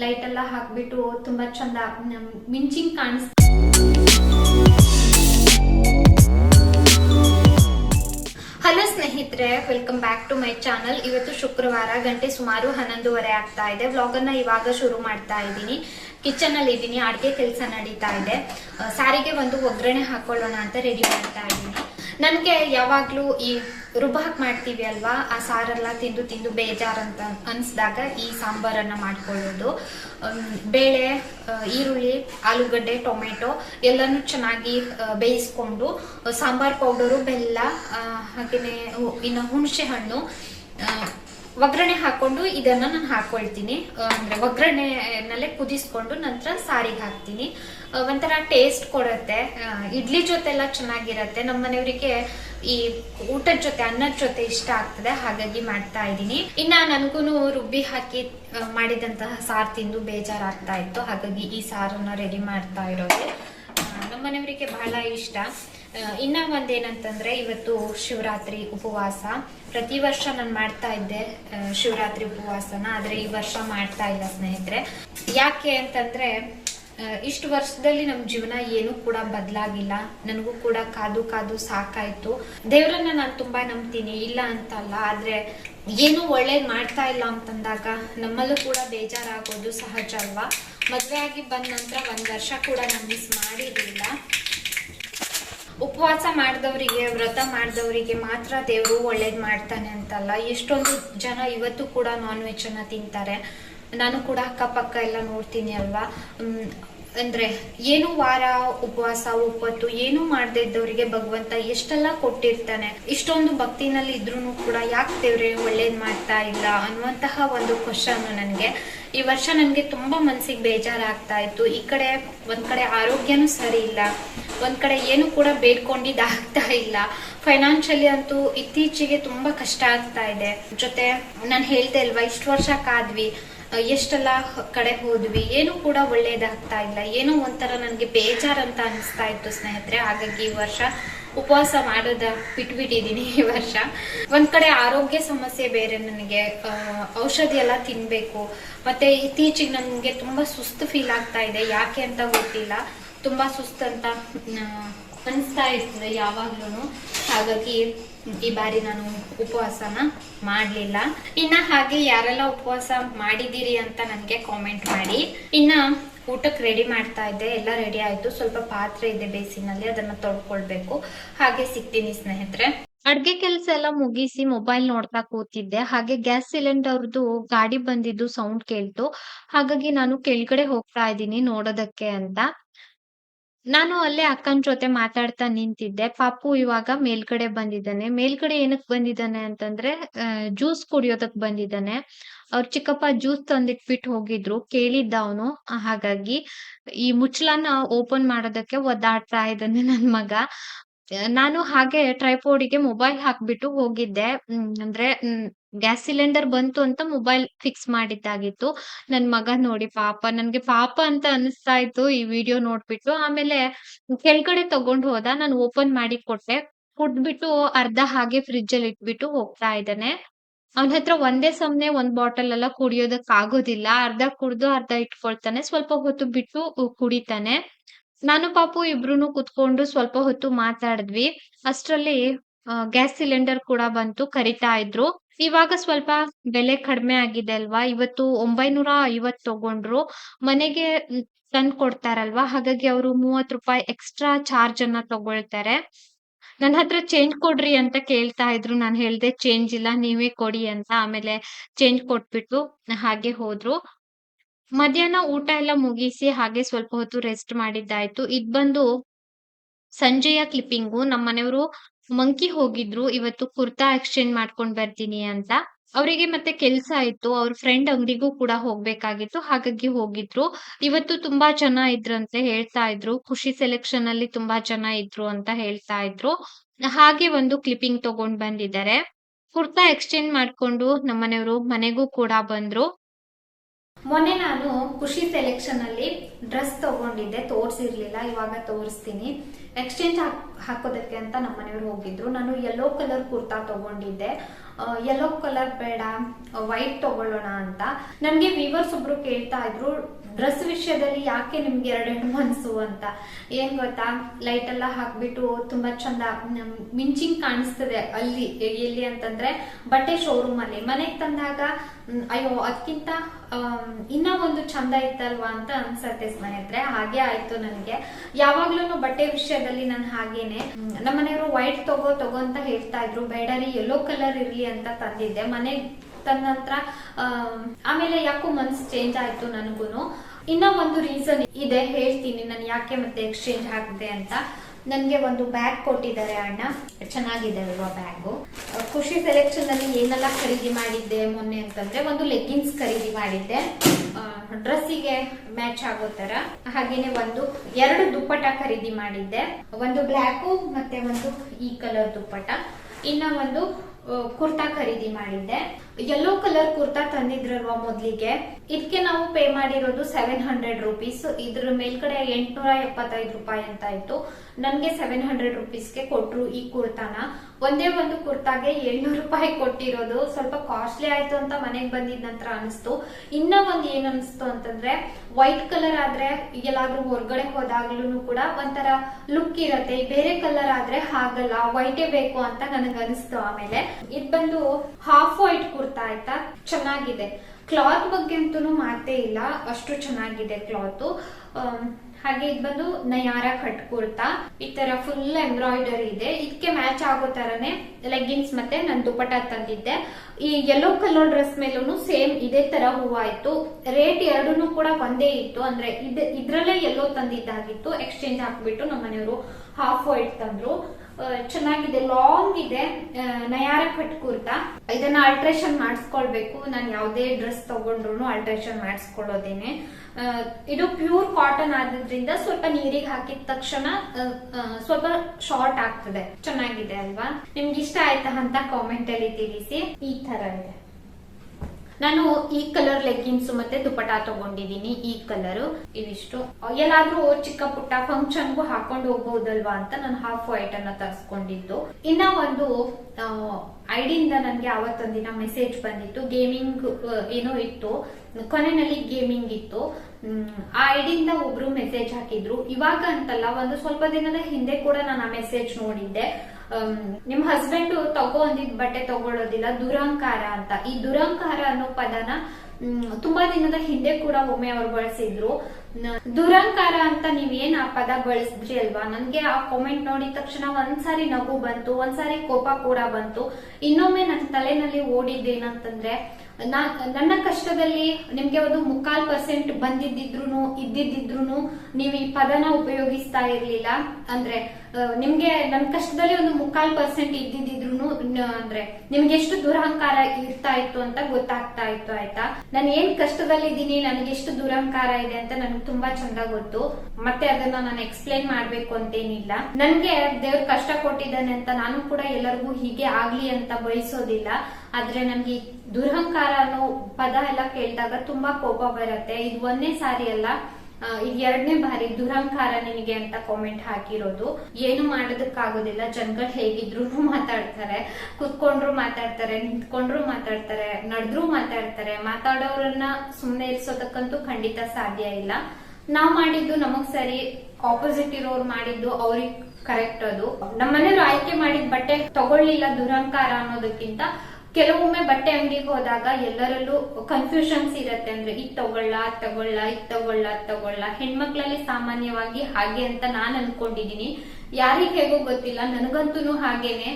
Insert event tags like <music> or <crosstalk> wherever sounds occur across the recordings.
Light ಎಲ್ಲ ಹಾಕ್ಬಿಟ್ಟು ತುಂಬಾ ಚಂದ ಮಿಂಚಿಂಗ್ ಕಾಣಿಸ್ ಹಲೋ ಸ್ನೇಹಿತರೆ welcome back to my channel ಇವತ್ತು ಶುಕ್ರವಾರ, ಗಂಟೆ ಸುಮಾರು ಹನ್ನೊಂದುವರೆ ಆಗ್ತಾ ಇದೆ. ವ್ಲಾಗ್ ಅನ್ನ ಇವಾಗ ಶುರು ಮಾಡ್ತಾ ಇದ್ದೀನಿ. ಕಿಚನ್ ಅಲ್ಲಿ ಇದ್ದೀನಿ, ಅಡುಗೆ ಕೆಲಸ ನಡೀತಾ ಇದೆ. ಸಾರಿಗೆ ಒಂದು ಒಗ್ಗರಣೆ ಹಾಕೊಳ್ಳೋಣ ಅಂತ ರೆಡಿ ಮಾಡ್ತಾ ಇದ್ದೀನಿ. ನನಗೆ ಯಾವಾಗಲೂ ಈ ರುಬ್ಬಾಕ್ ಮಾಡ್ತೀವಿ ಅಲ್ವಾ? ಆ ಸಾರೆಲ್ಲ ತಿಂದು ತಿಂದು ಬೇಜಾರಂತ ಅನಿಸ್ದಾಗ ಈ ಸಾಂಬಾರನ್ನ ಮಾಡ್ಕೊಳ್ಳೋದು. ಬೇಳೆ ಈರುಳ್ಳಿ, ಆಲೂಗಡ್ಡೆ, ಟೊಮೆಟೊ ಎಲ್ಲನೂ ಚೆನ್ನಾಗಿ ಬೇಯಿಸ್ಕೊಂಡು ಸಾಂಬಾರ್ ಪೌಡರು, ಬೆಲ್ಲ ಹಾಗೆಯೇ ಇನ್ನು ಹುಣಸೆ ಹಣ್ಣು ಒಗ್ಗರಣೆ ಹಾಕೊಂಡು ಇದನ್ನ ನಾನು ಹಾಕೊಳ್ತೀನಿ. ಅಂದ್ರೆ ಒಗ್ಗರಣೆನಲ್ಲೇ ಕುದಿಸ್ಕೊಂಡು ನಂತರ ಸಾರಿಗೆ ಹಾಕ್ತೀನಿ. ಒಂಥರ ಟೇಸ್ಟ್ ಕೊಡುತ್ತೆ. ಇಡ್ಲಿ ಜೊತೆ ಎಲ್ಲ ಚೆನ್ನಾಗಿರತ್ತೆ. ನಮ್ಮ ಮನೆಯವರಿಗೆ ಈ ಊಟದ ಜೊತೆ, ಅನ್ನದ ಜೊತೆ ಇಷ್ಟ ಆಗ್ತದೆ. ಹಾಗಾಗಿ ಮಾಡ್ತಾ ಇದ್ದೀನಿ. ಇನ್ನ ನನಗೂ ರುಬ್ಬಿ ಹಾಕಿ ಮಾಡಿದಂತಹ ಸಾರು ತಿಂದು ಬೇಜಾರಾಗ್ತಾ ಇತ್ತು. ಹಾಗಾಗಿ ಈ ಸಾರನ್ನ ರೆಡಿ ಮಾಡ್ತಾ ಇರೋದು. ನಮ್ಮ ಮನೆಯವರಿಗೆ ಬಹಳ ಇಷ್ಟ. ಇನ್ನ ಒಂದೇನಂತಂದ್ರೆ ಇವತ್ತು ಶಿವರಾತ್ರಿ ಉಪವಾಸ. ಪ್ರತಿ ವರ್ಷ ನಾನು ಮಾಡ್ತಾ ಇದ್ದೆ ಶಿವರಾತ್ರಿ ಉಪವಾಸನ, ಆದ್ರೆ ಈ ವರ್ಷ ಮಾಡ್ತಾ ಇಲ್ಲ ಸ್ನೇಹಿತರೆ. ಯಾಕೆ ಅಂತಂದ್ರೆ ಇಷ್ಟು ವರ್ಷದಲ್ಲಿ ನಮ್ಮ ಜೀವನ ಏನು ಕೂಡ ಬದಲಾಗಿಲ್ಲ. ನನಗೂ ಕೂಡ ಕಾದು ಕಾದು ಸಾಕಾಯ್ತು. ದೇವರನ್ನ ನಾನು ತುಂಬಾ ನಂಬ್ತೀನಿ, ಇಲ್ಲ ಅಂತಲ್ಲ, ಆದ್ರೆ ಏನು ಒಳ್ಳೇದ್ ಮಾಡ್ತಾ ಇಲ್ಲ ಅಂತಂದಾಗ ನಮ್ಮಲ್ಲೂ ಕೂಡ ಬೇಜಾರಾಗೋದು ಸಹಜ ಅಲ್ವಾ? ಮದ್ವೆ ಆಗಿ ಬಂದ ನಂತರ ಒಂದ್ ವರ್ಷ ಕೂಡ ನಾನು ಮಿಸ್ ಮಾಡಿರ್ಲಿಲ್ಲ. ಉಪವಾಸ ಮಾಡಿದವರಿಗೆ, ವ್ರತ ಮಾಡಿದವರಿಗೆ ಮಾತ್ರ ದೇವರು ಒಳ್ಳೇದು ಮಾಡ್ತಾನೆ ಅಂತಲ್ಲ. ಎಷ್ಟೊಂದು ಜನ ಇವತ್ತು ಕೂಡ ನಾನ್ ವೆಜ್ ಅನ್ನ ತಿಂತಾರೆ. ನಾನು ಕೂಡ ಅಕ್ಕಪಕ್ಕ ಎಲ್ಲ ನೋಡ್ತೀನಿ ಅಲ್ವಾ? ಅಂದ್ರೆ ಏನು ವಾರ ಉಪವಾಸ ಒಪ್ಪತ್ತು ಏನು ಮಾಡದೇ ಇದ್ದವರಿಗೆ ಭಗವಂತ ಎಷ್ಟೆಲ್ಲ ಕೊಟ್ಟಿರ್ತಾನೆ. ಇಷ್ಟೊಂದು ಭಕ್ತಿನಲ್ಲಿ ಇದ್ರೂ ಕೂಡ ಯಾಕೆ ದೇವ್ರೆ ಒಳ್ಳೇದ್ ಮಾಡ್ತಾ ಇಲ್ಲ ಅನ್ನುವಂತಹ ಒಂದು ಕ್ವಶನ್ ನನಗೆ. ಈ ವರ್ಷ ನನಗೆ ತುಂಬಾ ಮನ್ಸಿಗೆ ಬೇಜಾರಾಗ್ತಾ ಇತ್ತು. ಈ ಕಡೆ ಒಂದ್ ಕಡೆ ಆರೋಗ್ಯನೂ ಸರಿ ಇಲ್ಲ. ಒಂದ್ ಕಡೆ ಏನು ಕೂಡ ಬೇಡ್ಕೊಂಡಿದ್ದಾಗ್ತಾ ಇಲ್ಲ. ಫೈನಾನ್ಷಿಯಲಿ ಅಂತೂ ಇತ್ತೀಚೆಗೆ ತುಂಬಾ ಕಷ್ಟ ಆಗ್ತಾ ಇದೆ. ಜೊತೆ ನಾನು ಹೇಳ್ದೆ ಅಲ್ವಾ, ಇಷ್ಟು ವರ್ಷ ಕಾದ್ವಿ, ಎಷ್ಟೆಲ್ಲ ಕಡೆ ಹೋದ್ವಿ, ಏನು ಕೂಡ ಒಳ್ಳೇದಾಗ್ತಾ ಇಲ್ಲ. ಏನೋ ಒಂಥರ ನನಗೆ ಬೇಜಾರಂತ ಅನಿಸ್ತಾ ಇತ್ತು ಸ್ನೇಹಿತರೆ. ಹಾಗಾಗಿ ಈ ವರ್ಷ ಉಪವಾಸ ಮಾಡೋದ ಬಿಟ್ಬಿಟ್ಟಿದೀನಿ ಈ ವರ್ಷ. ಒಂದ್ ಕಡೆ ಆರೋಗ್ಯ ಸಮಸ್ಯೆ ಬೇರೆ ನನಗೆ. ಔಷಧಿ ಎಲ್ಲ ತಿನ್ಬೇಕು. ಮತ್ತೆ ಇತ್ತೀಚೆಗೆ ನನಗೆ ತುಂಬಾ ಸುಸ್ತು ಫೀಲ್ ಆಗ್ತಾ ಇದೆ. ಯಾಕೆ ಅಂತ ಗೊತ್ತಿಲ್ಲ. ತುಂಬಾ ಸುಸ್ತಂತ ಅನಿಸ್ತಾ ಇರ್ತದೆ ಯಾವಾಗ್ಲೂ ಹಾಗಾಗಿ ಈ ಬಾರಿ ನಾನು ಉಪವಾಸನ ಮಾಡ್ಲಿಲ್ಲ. ಇನ್ನ ಹಾಗೆ ಯಾರೆಲ್ಲ ಉಪವಾಸ ಮಾಡಿದೀರಿ ಅಂತ ನನಗೆ ಕಾಮೆಂಟ್ ಮಾಡಿ. ಇನ್ನ ಊಟಕ್ಕೆ ರೆಡಿ ಮಾಡ್ತಾ ಇದ್ದೆ, ಎಲ್ಲ ರೆಡಿ ಆಯ್ತು. ಸ್ವಲ್ಪ ಪಾತ್ರೆ ಇದೆ ಬೇಸಿನಲ್ಲಿ, ಅದನ್ನ ತೊಳ್ಕೊಳ್ಬೇಕು. ಹಾಗೆ ಸಿಗ್ತೀನಿ ಸ್ನೇಹಿತರೆ. ಅಡ್ಗೆ ಕೆಲಸ ಎಲ್ಲ ಮುಗಿಸಿ ಮೊಬೈಲ್ ನೋಡ್ತಾ ಕೂತಿದ್ದೆ. ಹಾಗೆ ಗ್ಯಾಸ್ ಸಿಲಿಂಡರ್ದು ಗಾಡಿ ಬಂದಿದ್ದು ಸೌಂಡ್ ಕೇಳ್ತು. ಹಾಗಾಗಿ ನಾನು ಕೆಳಗಡೆ ಹೋಗ್ತಾ ಇದ್ದೀನಿ ನೋಡೋದಕ್ಕೆ ಅಂತ. ನಾನು ಅಲ್ಲೇ ಅಕ್ಕನ ಜೊತೆ ಮಾತಾಡ್ತಾ ನಿಂತಿದ್ದೆ. ಪಾಪು ಇವಾಗ ಮೇಲ್ಗಡೆ ಬಂದಿದ್ದಾನೆ. ಮೇಲ್ಗಡೆ ಏನಕ್ ಬಂದಿದ್ದಾನೆ ಅಂತಂದ್ರೆ ಜ್ಯೂಸ್ ಕುಡಿಯೋದಕ್ ಬಂದಿದ್ದಾನೆ. ಅವ್ರ ಚಿಕ್ಕಪ್ಪ ಜ್ಯೂಸ್ ತಂದಿಟ್ಬಿಟ್ಟು ಹೋಗಿದ್ರು. ಕೇಳಿದ್ದ ಅವನು. ಹಾಗಾಗಿ ಈ ಮುಚ್ಚಲನ್ನ ಓಪನ್ ಮಾಡೋದಕ್ಕೆ ಒದ್ದಾಡ್ತಾ ಇದ್ದಾನೆ ನನ್ ಮಗ. ನಾನು ಹಾಗೆ ಟ್ರೈಪೋಡಿಗೆ ಮೊಬೈಲ್ ಹಾಕ್ಬಿಟ್ಟು ಹೋಗಿದ್ದೆ. ಅಂದ್ರೆ ಗ್ಯಾಸ್ ಸಿಲಿಂಡರ್ ಬಂತು ಅಂತ ಮೊಬೈಲ್ ಫಿಕ್ಸ್ ಮಾಡಿದ್ದಾಗಿತ್ತು. ನನ್ ಮಗ ನೋಡಿ ಪಾಪ, ನನ್ಗೆ ಪಾಪ ಅಂತ ಅನಿಸ್ತಾ ಇತ್ತು ಈ ವಿಡಿಯೋ ನೋಡ್ಬಿಟ್ಟು. ಆಮೇಲೆ ಕೆಳಗಡೆ ತಗೊಂಡ್ ಹೋದ, ನಾನು ಓಪನ್ ಮಾಡಿ ಕೊಟ್ಟೆ. ಕುಡ್ಬಿಟ್ಟು ಅರ್ಧ ಹಾಗೆ ಫ್ರಿಜ್ ಅಲ್ಲಿ ಇಟ್ಬಿಟ್ಟು ಹೋಗ್ತಾ ಇದ್ದಾನೆ. ಅವನ ಹತ್ರ ಒಂದೇ ಸಮನೆ ಒಂದ್ ಬಾಟಲ್ ಎಲ್ಲ ಕುಡಿಯೋದಕ್ ಆಗೋದಿಲ್ಲ. ಅರ್ಧ ಕುಡ್ದು ಅರ್ಧ ಇಟ್ಕೊಳ್ತಾನೆ. ಸ್ವಲ್ಪ ಹೊತ್ತು ಬಿಟ್ಟು ಕುಡಿತಾನೆ. ನಾನು ಪಾಪು ಇಬ್ರು ಕುತ್ಕೊಂಡು ಸ್ವಲ್ಪ ಹೊತ್ತು ಮಾತಾಡಿದ್ವಿ. ಅಷ್ಟ್ರಲ್ಲಿ ಗ್ಯಾಸ್ ಸಿಲಿಂಡರ್ ಕೂಡ ಬಂತು. ಕರಿತಾ ಇದ್ರು. ಇವಾಗ ಸ್ವಲ್ಪ ಬೆಲೆ ಕಡಿಮೆ ಆಗಿದೆ ಅಲ್ವಾ? ಇವತ್ತು ಒಂಬೈನೂರ ಐವತ್ ತಗೊಂಡ್ರು. ಮನೆಗೆ ತಂದು ಕೊಡ್ತಾರಲ್ವಾ? ಹಾಗಾಗಿ ಅವರು ಮೂವತ್ ರೂಪಾಯಿ ಎಕ್ಸ್ಟ್ರಾ ಚಾರ್ಜ್ ಅನ್ನ ತಗೊಳ್ತಾರೆ. ನನ್ನ ಹತ್ರ ಚೇಂಜ್ ಕೊಡ್ರಿ ಅಂತ ಕೇಳ್ತಾ ಇದ್ರು. ನಾನು ಹೇಳ್ದೆ ಚೇಂಜ್ ಇಲ್ಲ, ನೀವೇ ಕೊಡಿ ಅಂತ ಆಮೇಲೆ ಚೇಂಜ್ ಕೊಟ್ಬಿಟ್ಟು ಹಾಗೆ ಹೋದ್ರು. ಮಧ್ಯಾಹ್ನ ಊಟ ಎಲ್ಲ ಮುಗಿಸಿ ಹಾಗೆ ಸ್ವಲ್ಪ ಹೊತ್ತು ರೆಸ್ಟ್ ಮಾಡಿದ್ದಾಯ್ತು. ಇದ್ ಬಂದು ಸಂಜೆಯ ಕ್ಲಿಪ್ಪಿಂಗು ನಮ್ಮ ಮನೆಯವರು ಮಂಕಿ ಹೋಗಿದ್ರು, ಇವತ್ತು ಕುರ್ತಾ ಎಕ್ಸ್ಚೇಂಜ್ ಮಾಡ್ಕೊಂಡ್ ಬರ್ತೀನಿ ಅಂತ. ಅವರಿಗೆ ಮತ್ತೆ ಕೆಲ್ಸ ಇತ್ತು ಅವ್ರ ಫ್ರೆಂಡ್ ಅಂಗಡಿಗೂ ಕೂಡ ಹೋಗ್ಬೇಕಾಗಿತ್ತು, ಹಾಗಾಗಿ ಹೋಗಿದ್ರು. ಇವತ್ತು ತುಂಬಾ ಜನ ಇದ್ರಂತೆ ಹೇಳ್ತಾ ಇದ್ರು, ಖುಷಿ ಸೆಲೆಕ್ಷನ್ ಅಲ್ಲಿ ತುಂಬಾ ಜನ ಇದ್ರು ಅಂತ ಹೇಳ್ತಾ ಇದ್ರು. ಹಾಗೆ ಒಂದು ಕ್ಲಿಪ್ಪಿಂಗ್ ತಗೊಂಡ್ ಬಂದಿದ್ದಾರೆ. ಕುರ್ತಾ ಎಕ್ಸ್ಚೇಂಜ್ ಮಾಡ್ಕೊಂಡು ನಮ್ಮನೆಯವರು ಮನೆಗೂ ಕೂಡ ಬಂದ್ರು. ಮೊನ್ನೆ ನಾನು ಖುಷಿ ಸೆಲೆಕ್ಷನ್ ಅಲ್ಲಿ ಡ್ರೆಸ್ ತಗೊಂಡಿದ್ದೆ. ತೋರಿಸಿರ್ಲಿಲ್ಲ, ಇವಾಗ ತೋರಿಸ್ತೀನಿ. ಎಕ್ಸ್ಚೇಂಜ್ ಹಾಕೋದಕ್ಕೆ ಅಂತ ನಮ್ಮ ಮನೆಯವರು ಹೋಗಿದ್ರು. ನಾನು ಯೆಲ್ಲೋ ಕಲರ್ ಕುರ್ತಾ ತಗೊಂಡಿದ್ದೆ. ಯೆಲ್ಲೋ ಕಲರ್ ಬೇಡ ವೈಟ್ ತಗೊಳ್ಳೋಣ ಅಂತ. ನನಗೆ ವಿವರ್ಸ್ ಒಬ್ರು ಕೇಳ್ತಾ ಇದ್ರು ಡ್ರೆಸ್ ವಿಷಯದಲ್ಲಿ ಯಾಕೆ ನಿಮ್ಗೆ ಎರಡೆರಡು ಮನಸ್ಸು ಅಂತ? ಏನ್ ಗೊತ್ತಾ? ಲೈಟ್ ಎಲ್ಲ ಹಾಕ್ಬಿಟ್ಟು ತುಂಬಾ ಚಂದ ಮಿಂಚಿಂಗ್ ಕಾಣಿಸ್ತದೆ ಅಲ್ಲಿ, ಎಲ್ಲಿ ಅಂತಂದ್ರೆ ಬಟ್ಟೆ ಶೋರೂಮ್ ಅಲ್ಲಿ. ಮನೆಗ್ ತಂದಾಗ ಅಯ್ಯೋ ಅದಕ್ಕಿಂತ ಇನ್ನ ಒಂದು ಚಂದ ಇತ್ತಲ್ವಾ ಅಂತ ಅನ್ಸತ್ತೆ ಸ್ನೇಹಿತರೆ. ಹಾಗೆ ಆಯ್ತು ನನಗೆ. ಯಾವಾಗ್ಲೂ ಬಟ್ಟೆ ವಿಷಯದಲ್ಲಿ ನಾನು ಹಾಗೇನೆ. ನಮ್ಮನೆಯವರು ನಮ್ಮ ಮನೆಯವರು ವೈಟ್ ತಗೋ ತಗೋ ಅಂತ ಹೇಳ್ತಾ ಇದ್ರು. ಬೇಡ ರೀ ಯೆಲ್ಲೋ ಕಲರ್ ಇರ್ಲಿ ಅಂತ ತಂದಿದ್ದೆ. ಮನೆಗ್ ತಂದ ನಂತರ ಆಮೇಲೆ ಯಾಕೋ ಮನ್ಸ್ ಚೇಂಜ್ ಆಯ್ತು ನನಗೂನು. ಇನ್ನ ಒಂದು ರೀಸನ್ ಇದೆ, ಹೇಳ್ತೀನಿ ನಾನು ಯಾಕೆ ಮತ್ತೆ ಎಕ್ಸ್ಚೇಂಜ್ ಹಾಕಿದೆ ಅಂತ. ನನ್ಗೆ ಒಂದು ಬ್ಯಾಗ್ ಕೊಟ್ಟಿದ್ದಾರೆ ಅಣ್ಣ. ಚೆನ್ನಾಗಿದೆ ಅಲ್ವಾ ಬ್ಯಾಗು ಖುಷಿ ಸೆಲೆಕ್ಷನ್ ಅಲ್ಲಿ ಏನೆಲ್ಲ ಖರೀದಿ ಮಾಡಿದ್ದೆ ಮೊನ್ನೆ ಅಂತಂದ್ರೆ ಒಂದು ಲೆಗ್ಗಿನ್ಸ್ ಖರೀದಿ ಮಾಡಿದ್ದೆ. ಡ್ರೆಸ್ಸಿಗೆ ಮ್ಯಾಚ್ ಆಗೋ ತರ ಹಾಗೇನೆ ಒಂದು, ಎರಡು ದುಪ್ಪಟ ಖರೀದಿ ಮಾಡಿದ್ದೆ. ಒಂದು ಬ್ಲ್ಯಾಕು ಮತ್ತೆ ಒಂದು ಈ ಕಲರ್ ದುಪ್ಪಟ ಇನ್ನ ಒಂದು ಕುರ್ತಾ ಖರೀದಿ ಮಾಡಿದ್ದೆ. ಯೆಲ್ಲೋ ಕಲರ್ ಕುರ್ತಾ ತಂದಿದ್ರಲ್ವಾ ಮೊದ್ಲಿಗೆ ಇದಕ್ಕೆ ನಾವು ಪೇ ಮಾಡಿರೋದು ಸೆವೆನ್ ಹಂಡ್ರೆಡ್ ರುಪೀಸ್ ಇದ್ರ ಮೇಲ್ಗಡೆ ಎಂಟ್ನೂರ ಎಪ್ಪತ್ತೈದು ರೂಪಾಯಿ ಅಂತ ಇತ್ತು ನನ್ಗೆ ಸೆವೆನ್ ಹಂಡ್ರೆಡ್ ರುಪೀಸ್ಗೆ ಕೊಟ್ರು ಈ ಕುರ್ತಾನ ಒಂದೇ ಒಂದು ಕುರ್ತಾಗೆ ಏಳ್ನೂರು ರೂಪಾಯಿ ಕೊಟ್ಟಿರೋದು ಸ್ವಲ್ಪ ಕಾಸ್ಟ್ಲಿ ಆಯ್ತು ಅಂತ ಮನೆಗೆ ಬಂದಿದ್ ನಂತರ ಅನಿಸ್ತು ಇನ್ನ ಒಂದ್ ಏನ್ ಅನಿಸ್ತು ಅಂತಂದ್ರೆ ವೈಟ್ ಕಲರ್ ಆದ್ರೆ ಎಲ್ಲಾದ್ರೂ ಹೊರಗಡೆ ಹೋದಾಗ್ಲೂ ಕೂಡ ಒಂಥರ ಲುಕ್ ಇರತ್ತೆ ಬೇರೆ ಕಲರ್ ಆದ್ರೆ ಹಾಗಲ್ಲ ವೈಟೇ ಬೇಕು ಅಂತ ನನಗೆ ಅನಿಸ್ತು ಆಮೇಲೆ ಇದ್ ಬಂದು ಹಾಫ್ ವೈಟ್ ಕುರ್ತಾ ಆಯ್ತಾ ಚೆನ್ನಾಗಿದೆ. ಕ್ಲಾತ್ ಬಗ್ಗೆ ಅಂತೂ ಮಾತೇ ಇಲ್ಲ, ಅಷ್ಟು ಚೆನ್ನಾಗಿದೆ ಕ್ಲಾತ್ ಹಾಗೆ ಇದು ಬಂದು ನಯಾರ ಕಟ್ ಕುರ್ತಾ, ಈ ತರ ಫುಲ್ ಎಂಬ್ರಾಯ್ಡರಿ ಇದೆ. ಇದಕ್ಕೆ ಮ್ಯಾಚ್ ಆಗೋ ತರನೇ ಲೆಗ್ಗಿನ್ಸ್ ಮತ್ತೆ ನಾನು ದುಪಟ ತಂದಿದ್ದೆ. ಈ ಯೆಲ್ಲೋ ಕಲರ್ ಡ್ರೆಸ್ ಮೇಲೂ ಸೇಮ್ ಇದೇ ತರ ಹೂವಾಯ್ತು. ರೇಟ್ ಎರಡೂ ಕೂಡ ಒಂದೇ ಇತ್ತು. ಅಂದ್ರೆ ಇದ್, ಇದ್ರಲ್ಲೇ ಎಲ್ಲೋ ತಂದಿದ್ದಾಗಿತ್ತು. ಎಕ್ಸ್ಚೇಂಜ್ ಹಾಕ್ಬಿಟ್ಟು ನಮ್ಮನೆಯವರು ಹಾಫ್ ವೈಟ್ ತಂದ್ರು. ಚೆನ್ನಾಗಿದೆ ಲಾಂಗ್ ಇದೆ. ನಯಾರ ಕಟ್ ಕುರ್ತಾ ಇದನ್ನ ಅಲ್ಟ್ರೇಷನ್ ಮಾಡಿಸ್ಕೊಳ್ಬೇಕು. ನಾನು ಯಾವುದೇ ಡ್ರೆಸ್ ತಗೊಂಡ್ರು ಅಲ್ಟ್ರೇಷನ್ ಮಾಡಿಸ್ಕೊಳ್ಳೋದೇನೆ. ಇದು ಪ್ಯೂರ್ ಕಾಟನ್ ಆದ್ರಿಂದ ಸ್ವಲ್ಪ ನೀರಿಗೆ ಹಾಕಿದ ತಕ್ಷಣ ಸ್ವಲ್ಪ ಶಾರ್ಟ್ ಆಗ್ತದೆ. ಚೆನ್ನಾಗಿದೆ ಅಲ್ವಾ? ನಿಮ್ಗೆ ಇಷ್ಟ ಆಯ್ತಾ ಅಂತ ಕಾಮೆಂಟ್ ಅಲ್ಲಿ ತಿಳಿಸಿ. ಈ ತರ ಇದೆ. ನಾನು ಈ ಕಲರ್ ಲೆಗ್ಗಿನ್ಸ್ ಮತ್ತೆ ದುಪಟ ತಗೊಂಡಿದ್ದೀನಿ, ಈ ಕಲರ್ ಇವಿಷ್ಟು ಎಲ್ಲಾದ್ರೂ ಚಿಕ್ಕ ಪುಟ್ಟ ಫಂಕ್ಷನ್ಗೂ ಹಾಕೊಂಡು ಹೋಗ್ಬಹುದಲ್ವಾ ಅಂತ ನಾನು ಹಾಫ್ ವೈಟ್ ಅನ್ನ ತರಿಸ್ಕೊಂಡಿದ್ದು. ಇನ್ನ ಒಂದು ಐಡಿಯಿಂದ ನನ್ಗೆ ಅವತ್ತೊಂದಿನ ಮೆಸೇಜ್ ಬಂದಿತ್ತು. ಗೇಮಿಂಗ್ ಏನೋ ಇತ್ತು. ಕೊನೆಯಲ್ಲಿ ಗೇಮಿಂಗ್ ಇತ್ತು. ಆ ಐಡಿಯಿಂದ ಒಬ್ರು ಮೆಸೇಜ್ ಹಾಕಿದ್ರು. ಇವಾಗ ಅಂತಲ್ಲ, ಒಂದು ಸ್ವಲ್ಪ ದಿನದ ಹಿಂದೆ ಕೂಡ ನಾನು ಆ ಮೆಸೇಜ್ ನೋಡಿದ್ದೆ. ನಿಮ್ ಹಸ್ಬೆಂಡ್ ತಗೋ ಬಟ್ಟೆ ತಗೊಳ್ಳೋದಿಲ್ಲ ದುರಂಕಾರ ಅಂತ. ಈ ದುರಂಕಾರ ಅನ್ನೋ ಪದನ ತುಂಬಾ ದಿನದ ಹಿಂದೆ ಕೂಡ ಒಮ್ಮೆ ಅವ್ರು ಬಳಸಿದ್ರು. ದುರಂಕಾರ ಅಂತ ನೀವ್ ಏನ್ ಆ ಪದ ಬಳಸಿದ್ರಿ ಅಲ್ವಾ? ನನ್ಗೆ ಆ ಕಾಮೆಂಟ್ ನೋಡಿದ ತಕ್ಷಣ ಒಂದ್ಸಾರಿ ನಗು ಬಂತು, ಒಂದ್ಸಾರಿ ಕೋಪ ಕೂಡ ಬಂತು. ಇನ್ನೊಮ್ಮೆ ನನ್ನ ತಲೆನಲ್ಲಿ ಓಡಿದ್ದೇನಂತಂದ್ರೆ ನನ್ನ ಕಷ್ಟದಲ್ಲಿ ನಿಮ್ಗೆ ಒಂದು ಮುಕ್ಕಾಲ್ ಪರ್ಸೆಂಟ್ ಬಂದಿದ್ದಿದ್ರು ಇದ್ದಿದ್ದಿದ್ರು ನೀವು ಈ ಪದನ ಉಪಯೋಗಿಸ್ತಾ ಇರ್ಲಿಲ್ಲ. ಅಂದ್ರೆ ನಿಮ್ಗೆ ನನ್ನ ಕಷ್ಟದಲ್ಲಿ ಒಂದು ಮುಕ್ಕಾಲ್ ಪರ್ಸೆಂಟ್ ಇದ್ದಿದ್ದಿದ್ರು ಅಂದ್ರೆ ನಿಮ್ಗೆ ಎಷ್ಟು ದುರಹಂಕಾರ ಇರ್ತಾ ಇತ್ತು ಅಂತ ಗೊತ್ತಾಗ್ತಾ ಇತ್ತು, ಆಯ್ತಾ? ನಾನು ಏನ್ ಕಷ್ಟದಲ್ಲಿದ್ದೀನಿ, ನನಗೆ ಎಷ್ಟು ದುರಹಂಕಾರ ಇದೆ ಅಂತ ನನಗೆ ತುಂಬಾ ಚಂದ ಗೊತ್ತು. ಮತ್ತೆ ಅದನ್ನ ನಾನು ಎಕ್ಸ್ಪ್ಲೈನ್ ಮಾಡ್ಬೇಕು ಅಂತೇನಿಲ್ಲ. ನನ್ಗೆ ದೇವ್ರ ಕಷ್ಟ ಕೊಟ್ಟಿದ್ದಾನೆ ಅಂತ ನಾನು ಕೂಡ ಎಲ್ಲರಿಗೂ ಹೀಗೆ ಆಗ್ಲಿ ಅಂತ ಬಯಸೋದಿಲ್ಲ. ಆದ್ರೆ ನನ್ಗೆ ದುರಹಂಕಾರ ಅನ್ನೋ ಪದ ಎಲ್ಲ ಕೇಳಿದಾಗ ತುಂಬಾ ಕೋಪ ಬರುತ್ತೆ. ಇದು ಒಂದೇ ಸಾರಿ ಅಲ್ಲ. ಇದು ಎರಡನೇ ಬಾರಿ ದುರಂಕಾರ ನಿನಗೆ ಅಂತ ಕಾಮೆಂಟ್ ಹಾಕಿರೋದು. ಏನು ಮಾಡೋದಕ್ಕಾಗೋದಿಲ್ಲ. ಜನಗಳು ಹೇಗಿದ್ರು ಮಾತಾಡ್ತಾರೆ. ಕುತ್ಕೊಂಡ್ರು ಮಾತಾಡ್ತಾರೆ, ನಿಂತ್ಕೊಂಡ್ರು ಮಾತಾಡ್ತಾರೆ, ನಡೆದ್ರು ಮಾತಾಡ್ತಾರೆ. ಮಾತಾಡೋರನ್ನ ಸುಮ್ಮನೆ ಇರ್ಸೋದಕ್ಕಂತೂ ಖಂಡಿತ ಸಾಧ್ಯ ಇಲ್ಲ. ನಾವ್ ಮಾಡಿದ್ದು ನಮಗ್ ಸರಿ ಆಪೋಸಿಟ್ ಇರೋರು ಮಾಡಿದ್ದು ಅವ್ರಿಗೆ ಕರೆಕ್ಟ್ ಅದು. ನಮ್ಮ ಮನೆಯವ್ರು ಆಯ್ಕೆ ಮಾಡಿದ ಬಟ್ಟೆ ತಗೊಳ್ಳಿಲ್ಲ ದುರಂಕಾರ ಅನ್ನೋದಕ್ಕಿಂತ ಕೆಲವೊಮ್ಮೆ ಬಟ್ಟೆ ಅಂಗಡಿಗೆ ಹೋದಾಗ ಎಲ್ಲರಲ್ಲೂ ಕನ್ಫ್ಯೂಷನ್ಸ್ ಇರತ್ತೆ ಅಂದ್ರೆ, ಇದು ತಗೊಳ್ಳ ತಗೊಳ್ಳ, ಇದ್ ತಗೊಳ್ಳ ತಗೊಳ್ಳ. ಹೆಣ್ಮಕ್ಳಲ್ಲಿ ಸಾಮಾನ್ಯವಾಗಿ ಹಾಗೆ ಅಂತ ನಾನ್ ಅನ್ಕೊಂಡಿದೀನಿ. ಯಾರಿಗ್ ಹೇಗೋ ಗೊತ್ತಿಲ್ಲ ನನಗಂತೂ ಹಾಗೇನೆ.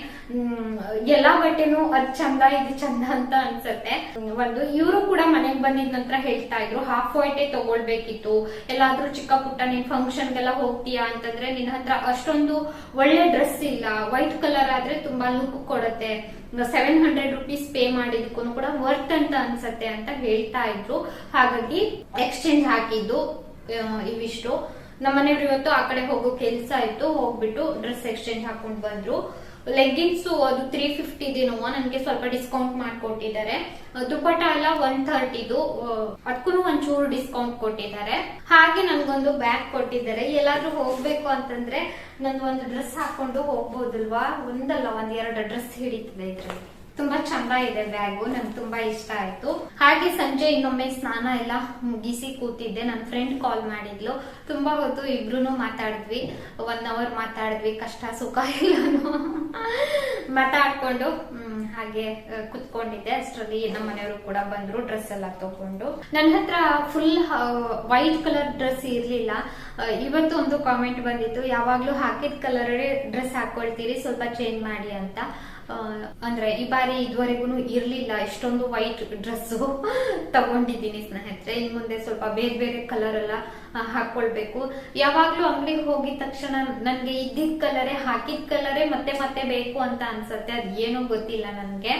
ಎಲ್ಲಾ ಬಟ್ಟೆನೂ ಅದ್ ಚಂದ ಇದು ಚಂದ ಅಂತ ಅನ್ಸತ್ತೆ. ಒಂದು ಇವರು ಕೂಡ ಮನೆಗ್ ಬಂದಿದ ನಂತರ ಹೇಳ್ತಾ ಇದ್ರು ಹಾಫ್ ವೈಟೇ ತಗೊಳ್ಬೇಕಿತ್ತು. ಎಲ್ಲಾದ್ರೂ ಚಿಕ್ಕ ಪುಟ್ಟ ನೀನ್ ಫಂಕ್ಷನ್ಗೆಲ್ಲ ಹೋಗ್ತೀಯಾ? ಅಂತಂದ್ರೆ ನಿನ್ ಹತ್ರ ಅಷ್ಟೊಂದು ಒಳ್ಳೆ ಡ್ರೆಸ್ ಇಲ್ಲ. ವೈಟ್ ಕಲರ್ ಆದ್ರೆ ತುಂಬಾ ಲುಕ್ ಕೊಡತ್ತೆ. ಸೆವೆನ್ ಹಂಡ್ರೆಡ್ ರುಪೀಸ್ ಪೇ ಮಾಡಿದಕ್ಕೂ ಕೂಡ ವರ್ತ್ ಅಂತ ಅನ್ಸತ್ತೆ ಅಂತ ಹೇಳ್ತಾ ಇದ್ರು. ಹಾಗಾಗಿ ಎಕ್ಸ್ಚೇಂಜ್ ಹಾಕಿದ್ದು ಆ, ಇವಿಷ್ಟು ನಮ್ಮನೆಯವ್ರು ಇವತ್ತು ಆ ಕಡೆ ಹೋಗೋ ಕೆಲ್ಸ ಇತ್ತು, ಹೋಗ್ಬಿಟ್ಟು ಡ್ರೆಸ್ ಎಕ್ಸ್ಚೇಂಜ್ ಹಾಕೊಂಡ್ ಬಂದ್ರು. ಲೆಗ್ಗಿನ್ಸ್ ಅದು ತ್ರೀ ಫಿಫ್ಟಿ ಇದೇನೋ ನನ್ಗೆ ಸ್ವಲ್ಪ ಡಿಸ್ಕೌಂಟ್ ಮಾಡ್ಕೊಟ್ಟಿದ್ದಾರೆ. ದುಪ್ಪಟ ಎಲ್ಲ ಒನ್ ಥರ್ಟಿದು ಅದಕ್ಕೂ ಒಂಚೂರು ಡಿಸ್ಕೌಂಟ್ ಕೊಟ್ಟಿದ್ದಾರೆ. ಹಾಗೆ ನನ್ಗೊಂದು ಬ್ಯಾಗ್ ಕೊಟ್ಟಿದ್ದಾರೆ. ಎಲ್ಲಾದ್ರೂ ಹೋಗ್ಬೇಕು ಅಂತಂದ್ರೆ ನಂದು ಒಂದು ಡ್ರೆಸ್ ಹಾಕೊಂಡು ಹೋಗ್ಬೋದಲ್ವಾ? ಒಂದಲ್ಲ ಒಂದ್ ಎರಡು ಡ್ರೆಸ್ ಹಿಡಿತದೆ ಇದ್ರಲ್ಲಿ. ತುಂಬಾ ಚಂದ ಇದೆ ಬ್ಯಾಗು ನಂಗೆ ತುಂಬಾ ಇಷ್ಟ ಆಯ್ತು. ಹಾಗೆ ಸಂಜೆ ಇನ್ನೊಮ್ಮೆ ಸ್ನಾನ ಎಲ್ಲ ಮುಗಿಸಿ ಕೂತಿದ್ದೆ. ನನ್ನ ಫ್ರೆಂಡ್ ಕಾಲ್ ಮಾಡಿದ್ಲು. ತುಂಬಾ ಹೊತ್ತು ಇಬ್ರು ಮಾತಾಡಿದ್ವಿ. ಒನ್ ಅವರ್ ಮಾತಾಡಿದ್ವಿ. ಕಷ್ಟ, ಸುಖ ಎಲ್ಲಾನು <laughs> ಮಾತಾಡ್ಕೊಂಡು ಹಾಗೆ ಕುತ್ಕೊಂಡಿದ್ದೆ. ಅಷ್ಟರಲ್ಲಿ ನಮ್ಮ ಮನೆಯವರು ಕೂಡ ಬಂದ್ರು ಡ್ರೆಸ್ ಎಲ್ಲ ತಗೊಂಡು. ನನ್ನ ಹತ್ರ ಫುಲ್ ವೈಟ್ ಕಲರ್ ಡ್ರೆಸ್ ಇರ್ಲಿಲ್ಲ. ಇವತ್ತು ಒಂದು ಕಾಮೆಂಟ್ ಬಂದಿತ್ತು, ಯಾವಾಗ್ಲೂ ಹಾಕಿದ ಕಲರ್ ಡ್ರೆಸ್ ಹಾಕೊಳ್ತೀರಿ, ಸ್ವಲ್ಪ ಚೇಂಜ್ ಮಾಡಿ ಅಂತ. ಅಂದ್ರೆ ಈ ಬಾರಿ ಇದುವರೆಗೂ ಇರಲಿಲ್ಲ. ಇಷ್ಟೊಂದು ವೈಟ್ ಡ್ರೆಸ್ ತಗೊಂಡಿದ್ದೀನಿ ಸ್ನೇಹಿತರೆ. ಇನ್ ಮುಂದೆ ಸ್ವಲ್ಪ ಬೇರೆ ಬೇರೆ ಕಲರ್ ಎಲ್ಲ ಹಾಕೊಳ್ಬೇಕು. ಯಾವಾಗ್ಲೂ ಅಂಗಡಿಗೆ ಹೋಗಿದ ತಕ್ಷಣ ನನ್ಗೆ ಇದ್ದಿದ್ ಕಲರೇ ಹಾಕಿದ ಕಲರೇ ಮತ್ತೆ ಮತ್ತೆ ಬೇಕು ಅಂತ ಅನ್ಸತ್ತೆ. ಅದ್ ಏನೂ ಗೊತ್ತಿಲ್ಲ ನನಗೆ.